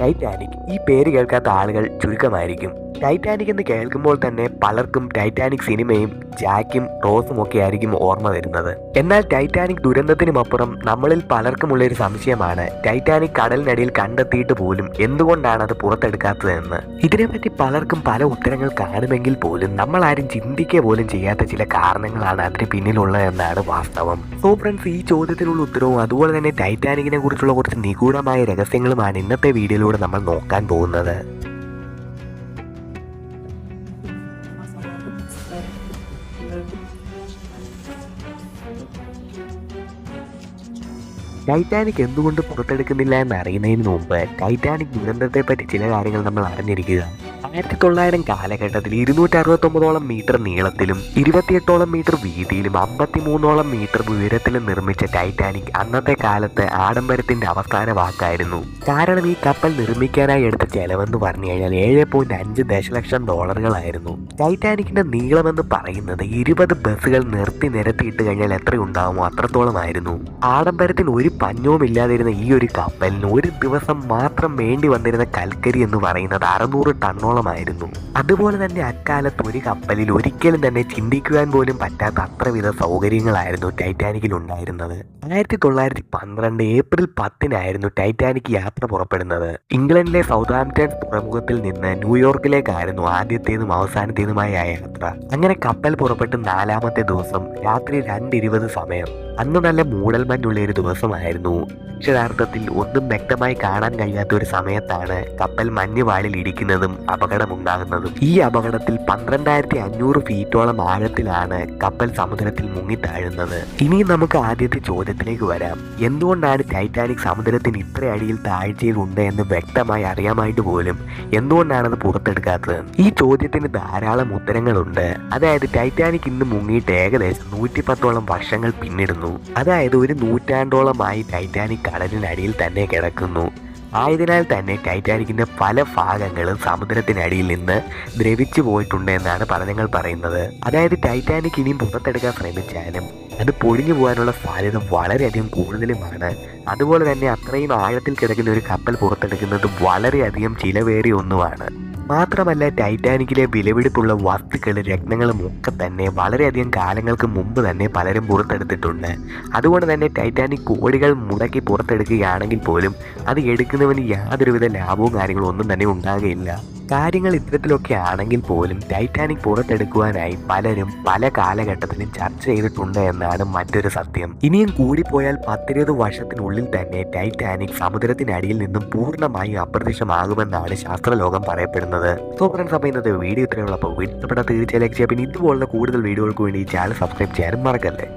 Titanic ഈ പേര് കേൾക്കാത്ത ആളുകൾ ചുരുക്കമായിരിക്കും. ടൈറ്റാനിക് എന്ന് കേൾക്കുമ്പോൾ തന്നെ പലർക്കും ടൈറ്റാനിക് സിനിമയും ജാക്കും റോസും ഒക്കെ ആയിരിക്കും ഓർമ്മ വരുന്നത്. എന്നാൽ ടൈറ്റാനിക് ദുരന്തത്തിനുമപ്പുറം നമ്മളിൽ പലർക്കുമുള്ള ഒരു സംശയമാണ് ടൈറ്റാനിക് കടലിനടിയിൽ കണ്ടെത്തിയിട്ട് പോലും എന്തുകൊണ്ടാണ് അത് പുറത്തെടുക്കാത്തതെന്ന്. ഇതിനെപ്പറ്റി പലർക്കും പല ഉത്തരങ്ങൾ കാണുമെങ്കിൽ പോലും നമ്മൾ ആരും ചിന്തിക്കുക പോലും ചെയ്യാത്ത ചില കാരണങ്ങളാണ് അതിന് പിന്നിലുള്ളതെന്നാണ് വാസ്തവം. സോ ഫ്രണ്ട്സ് ഈ ചോദ്യത്തിനുള്ള ഉത്തരവും അതുപോലെ തന്നെ ടൈറ്റാനിക്കിനെ കുറിച്ചുള്ള കുറച്ച് നിഗൂഢമായ രഹസ്യങ്ങളുമാണ് ഇന്നത്തെ വീഡിയോയിലൂടെ നമ്മൾ നോക്കാൻ പോകുന്നത്. ടൈറ്റാനിക് എന്തുകൊണ്ട് പുറത്തെടുക്കുന്നില്ല എന്ന് അറിയുന്നതിന് മുമ്പ് ടൈറ്റാനിക് ദുരന്തത്തെപ്പറ്റി ചില കാര്യങ്ങൾ നമ്മൾ അറിഞ്ഞിരിക്കുക ആയിരത്തി തൊള്ളായിരം കാലഘട്ടത്തിൽ ഇരുന്നൂറ്റി അറുപത്തൊമ്പതോളം മീറ്റർ നീളത്തിലും ഇരുപത്തിയെട്ടോളം മീറ്റർ വീതിയിലും അമ്പത്തിമൂന്നോളം മീറ്റർ ഉയരത്തിലും നിർമ്മിച്ച ടൈറ്റാനിക് അന്നത്തെ കാലത്ത് ആഡംബരത്തിന്റെ അവസാന വാക്കായിരുന്നു. കാരണം ഈ കപ്പൽ നിർമ്മിക്കാനായി എടുത്ത ചെലവെന്ന് പറഞ്ഞു കഴിഞ്ഞാൽ ഏഴ് പോയിന്റ് അഞ്ച് ദശലക്ഷം ഡോളറുകളായിരുന്നു. ടൈറ്റാനിക്കിന്റെ നീളമെന്ന് പറയുന്നത് ഇരുപത് ബസ്സുകൾ നിർത്തി നിരത്തിയിട്ട് കഴിഞ്ഞാൽ എത്രയുണ്ടാവുമോ അത്രത്തോളമായിരുന്നു ആഡംബരത്തിന് ഒരു പഞ്ഞവും ഇല്ലാതിരുന്ന ഈ ഒരു കപ്പലിന് ഒരു ദിവസം മാത്രം വേണ്ടി വന്നിരുന്ന കൽക്കരി എന്ന് പറയുന്നത് അറുന്നൂറ് ടണ്ണോളമായിരുന്നു അതുപോലെ തന്നെ അക്കാലത്ത് ഒരു കപ്പലിൽ ഒരിക്കലും തന്നെ ചിന്തിക്കുവാൻ പോലും പറ്റാത്ത അത്രവിധ സൗകര്യങ്ങളായിരുന്നു ടൈറ്റാനിക്കിൽ ഉണ്ടായിരുന്നത്. ആയിരത്തി തൊള്ളായിരത്തി പന്ത്രണ്ട് ഏപ്രിൽ പത്തിനായിരുന്നു ടൈറ്റാനിക് യാത്ര പുറപ്പെടുന്നത്. ഇംഗ്ലണ്ടിലെ സൗതാംപ്റ്റൺ തുറമുഖത്തിൽ നിന്ന് ന്യൂയോർക്കിലേക്കായിരുന്നു ആദ്യത്തേതും അവസാനത്തേതുമായ യാത്ര. അങ്ങനെ കപ്പൽ പുറപ്പെട്ട് നാലാമത്തെ ദിവസം രാത്രി രണ്ടിരുപത് സമയം. അന്ന് നല്ല മൂടൽ മഞ്ഞുള്ള ഒരു ദിവസമായിരുന്നു. അക്ഷരാർത്ഥത്തിൽ ഒന്നും വ്യക്തമായി കാണാൻ കഴിയാത്ത ഒരു സമയത്താണ് കപ്പൽ മഞ്ഞുപാളിൽ ഇടിക്കുന്നതും അപകടമുണ്ടാകുന്നതും ഈ അപകടത്തിൽ പന്ത്രണ്ടായിരത്തി അഞ്ഞൂറ് ഫീറ്റോളം ആഴത്തിലാണ് കപ്പൽ സമുദ്രത്തിൽ മുങ്ങിത്താഴുന്നത് ഇനി നമുക്ക് ആദ്യത്തെ ചോദ്യത്തിലേക്ക് വരാം. എന്തുകൊണ്ടാണ് ടൈറ്റാനിക് സമുദ്രത്തിന് ഇത്ര അടിയിൽ താഴ്ചയിലുണ്ട് എന്ന് വ്യക്തമായി അറിയാമായിട്ട് പോലും എന്തുകൊണ്ടാണത് പുറത്തെടുക്കാത്തത്? ഈ ചോദ്യത്തിന് ധാരാളം ഉത്തരങ്ങളുണ്ട്. അതായത് ടൈറ്റാനിക് ഇന്ന് മുങ്ങിയിട്ട് ഏകദേശം നൂറ്റി പത്തോളം വർഷങ്ങൾ പിന്നിടുന്നു. അതായത് ഒരു നൂറ്റാണ്ടോളമായി ടൈറ്റാനിക് കടലിനടിയിൽ തന്നെ കിടക്കുന്നു. ആയതിനാൽ തന്നെ ടൈറ്റാനിക്കിന്റെ പല ഭാഗങ്ങളും സമുദ്രത്തിനടിയിൽ നിന്ന് ദ്രവിച്ചു പോയിട്ടുണ്ട് എന്നാണ് പഠനങ്ങൾ പറയുന്നത്. അതായത് ടൈറ്റാനിക് ഇനിയും പുറത്തെടുക്കാൻ ശ്രമിച്ചാലും അത് പൊളിഞ്ഞു പോകാനുള്ള സാധ്യത വളരെയധികം കൂടുതലുമാണ് അതുപോലെ തന്നെ അത്രയും ആഴത്തിൽ കിടക്കുന്ന ഒരു കപ്പൽ പുറത്തെടുക്കുന്നത് വളരെയധികം ചിലവേറിയ ഒന്നുമാണ്. മാത്രമല്ല ടൈറ്റാനിക്കിലെ വിലപിടിപ്പുള്ള വസ്തുക്കളും രത്നങ്ങളും ഒക്കെ തന്നെ വളരെയധികം കാലങ്ങൾക്ക് മുമ്പ് തന്നെ പലരും പുറത്തെടുത്തിട്ടുണ്ട്. അതുകൊണ്ട് തന്നെ ടൈറ്റാനിക് കോടികൾ മുടക്കി പുറത്തെടുക്കുകയാണെങ്കിൽ പോലും അത് എടുക്കുന്നവന് യാതൊരുവിധ ലാഭവും കാര്യങ്ങളും ഒന്നും തന്നെ ഉണ്ടാകുകയില്ല. കാര്യങ്ങൾ ഇത്തരത്തിലൊക്കെ ആണെങ്കിൽ പോലും ടൈറ്റാനിക് പുറത്തെടുക്കുവാനായി പലരും പല കാലഘട്ടത്തിലും ചർച്ച ചെയ്തിട്ടുണ്ട് എന്നാണ് മറ്റൊരു സത്യം. ഇനിയും കൂടിപ്പോയാൽ പത്തിരുപത് വർഷത്തിനുള്ളിൽ തന്നെ ടൈറ്റാനിക് സമുദ്രത്തിനടിയിൽ നിന്നും പൂർണമായും അപ്രത്യക്ഷമാകുമെന്നാണ് ശാസ്ത്രലോകം പറയപ്പെടുന്നത്. സോ ഇന്നത്തെ വീഡിയോ ഇത്രയുള്ളപ്പോൾ ഇഷ്ടപ്പെട്ട തീർച്ചയായും ഇതുപോലുള്ള കൂടുതൽ വീഡിയോകൾക്ക് വേണ്ടി ചാനൽ സബ്സ്ക്രൈബ് ചെയ്യാനും മറക്കല്ലേ?